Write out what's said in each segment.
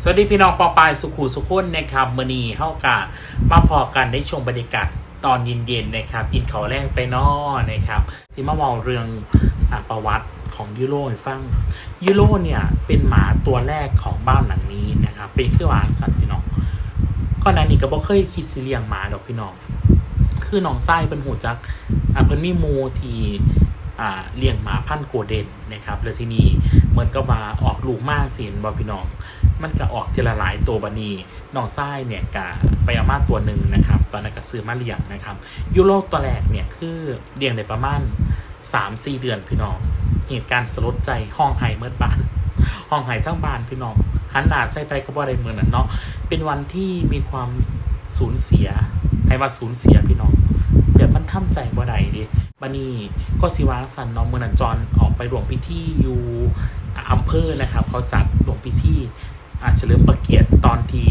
สวัสดีพี่น้องปอปายสุขูสุขุนนะครับมือนีเข้ากะมาพอกันได้ชมบรรยากาศตอนเย็นๆนะครับ กินเขาแรงไปนอนะครับซิมาเมาเรื่องอประวัติของยูโรให้ฟังยูโรเนี่ยเป็นหมาตัวแรกของบ้านหลังนี้นะครับเป็นเครื่องวางสัตว์พี่น้องก่อนหน้านี้ก็บ่เคยคิดสิเลี้ยงหมาดอกพี่น้องคือน้องไส้เป็นหูจักอ่าเพิ่นมีหมูที เลี้ยงหมาพันต์โกลเด้นนะครับแล้วที่นี้เหมือนกับว่าออกลูกมากสินบ่พี่น้อง มันก็ออกทีละหลายตัวบันนีน้องไส้เนี่ยกะไปอามาตัวหนึ่งนะครับ ตอนนั้นก็ซื้อมาเลี้ยงนะครับยูโรตัวแรกเนี่ยคือเลี้ยงได้ประมาณ3-4 เดือนพี่น้อง เหตุการณ์สลดใจห้องไห้เมื่อบ้าน ห้องไห้ทั้งบ้านพี่น้อง หันหน้าใส่ไปก็บ่ได้เหมือนนั้นเนาะเป็นวันที่มีความสูญเสียให้ว่าสูญเสียพี่น้อง แบบมันทำใจบ่ได้ดิบันนี้ก็สิวางสันเน้องมือนันจรออกไปรวมพิธีอยู่อำเภอนะครับ เขาจัดรวมพิธีอาเฉลิมประเกียรติตอนที่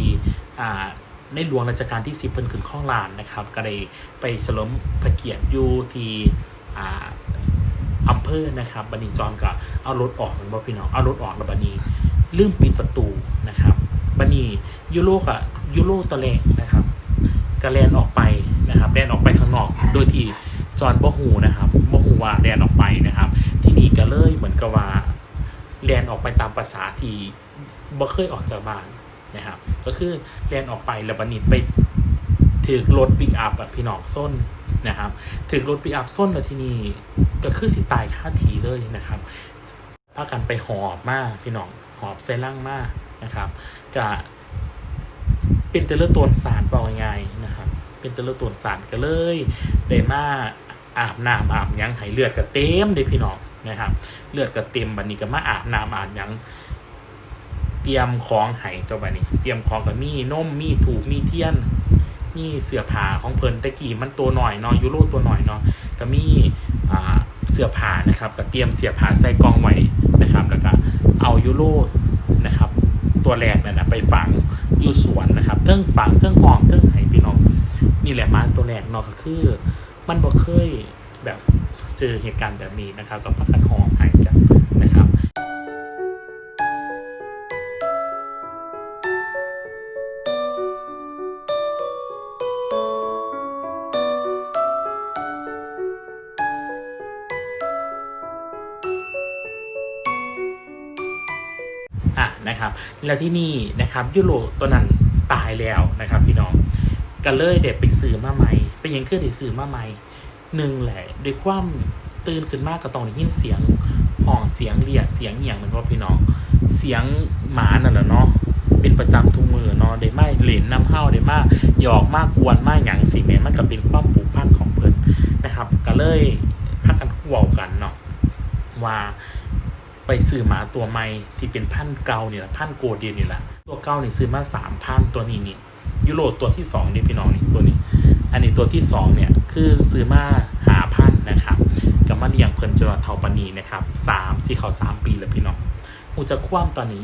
อ่าในหลวงรัชกาลที่สิบเพิ่นขึ้นข้องลานนะครับ ก็ได้ไปเฉลิมพระเกียรติอยู่ที่อ่าอำเภอนะครับบันนีจอนก็เอารถออกเหมือนบ่พี่น้องเอารถออกแล้วบันนีลืมปิดประตูนะครับบันนียูโรกับยูโรตะเลงนะครับ ก็แลนออกไปนะครับแลนออกไปข้างนอก โดยที่จอนบ่หูนะครับบ่หูว่าแลนออกไปนะครับ ที่นี่ก็เลยเหมือนกับว่าแลนออกไปตามภาษาที่บ่เคยออกจากบ้านนะครับ ก็คือแลนออกไปแล้วบันนีไปถือรถปิกอัพแบบพี่น้องส้นนะครับถือรถปิกอัพส้นแล้วที่นี่ก็คือสิตายค่าทีเลยนะครับพากันไปหอบมากพี่น้องหอบเซล่างมากนะครับก็เป็นเตลเลอร์ตัวสารบอกง่ายนะครับ เป็นตลเลอตัวสารก็เลยได้มาอาบน้ำอาบยังให้เลือดก็เต็มเลยพี่น้องนะครับ เลือดก็เต็มบันนี้ก็มาอาบน้ำอาบยังเตรียมของไห้ตัวบันนี้ เตรียมของกับมีนมมีถูกมีเทียนมีเสื้อผ้าของเพิ่นตะกี้มันตัวหน่อยเนาะยูโรตัวหน่อยเนาะก็มีอ่าเสื้อผ้านะครับก็เตรียมเสื้อผ้าใส่กองไว้นะครับแล้วก็เอายูโรนะครับ ตัวแรกนั่นนะไปฝังอยู่สวนนะครับเทิงฝังเทิงห้องเทิงไหพี่น้อง นี่แหละมาตัวแรกเนาะก็คือ มันบ่เคยแบบเจอเหตุการณ์แบบนี้นะครับก็พักกันหองหายกันนะครับอะนะครับ แล้วที่นี่นะครับยูโรตัวนั้นตายแล้วนะครับพี่น้อง ก็เลยเด็กไปซื้อมาใหม่เป็นยังคือได้ซื้อมาใหม่หนึ่งแหละด้วยความตื่นขึ้นมากก็ต้องได้ยินเสียงห้องเสียงเรียกเสียงเหี่ยงเหมือนว่าพี่น้องเสียงหมานั่นแหละเนาะเป็นประจำทุกมือเนาะได้มาเหรนน้ำเห้าได้มากหยอกมากกวนมากหยังสิ่งนี้มันก็เป็นความผูกพันของเพิ่นนะครับก็เลยพักกันคู่วกันเนาะว่าไปซื้อหมาตัวใหม่ที่เป็นพันเก่าเนี่แหละพันโกเดียนนี่แหละตัวเก่านี่ซื้อมาสามพันตัวนี้นี่ ยูโรตัวที่สองนี่พี่น้องนี่ตัวนี้ อันนี้ตัวที่สองเนี่ยคือซื้อมาหาพันนะครับกับมาเลียงเพิ่นจนว่าเทาปานนีนะครับสามสี่เขาสามปีแล้วพี่น้องหูจะคว่ำตอนนี้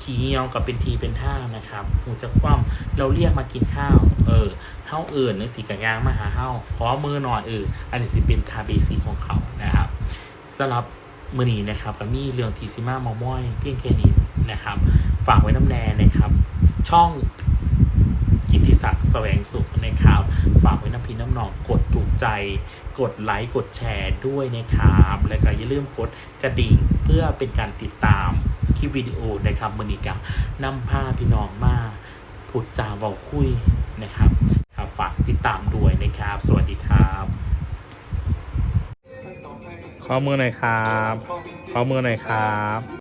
ขี้เหี่ยวกับเป็นทีเป็นท่านะครับหูจะคว่ำเราเรียกมากินข้าว เออเฮาเอิญนึกสีกระยางมาหาเฮาขอมือหน่อยเอออันนี้สิเป็นทาเบซีของเขานะครับสำหรับมือนี้นะครับก็มีเรื่องทีซิมามอมอยเพียงแค่นี้นะครับ ฝากไว้น้ำแน่นะครับ ช่อง ศักดิ์แสวงสุขนะครับ ฝากไว้น้ำพีน้ำหนองกดถูกใจ กดไลค์กดแชร์ด้วยนะครับ และก็อย่าลืมกดกระดิ่งเพื่อเป็นการติดตามคลิปวิดีโอนะครับมือนี้กับนำพาพี่น้องมาพูดจาเบาคุยนะครับครับฝากติดตามด้วยนะครับ สวัสดีครับข้อมือหน่อยครับข้อมือหน่อยครับ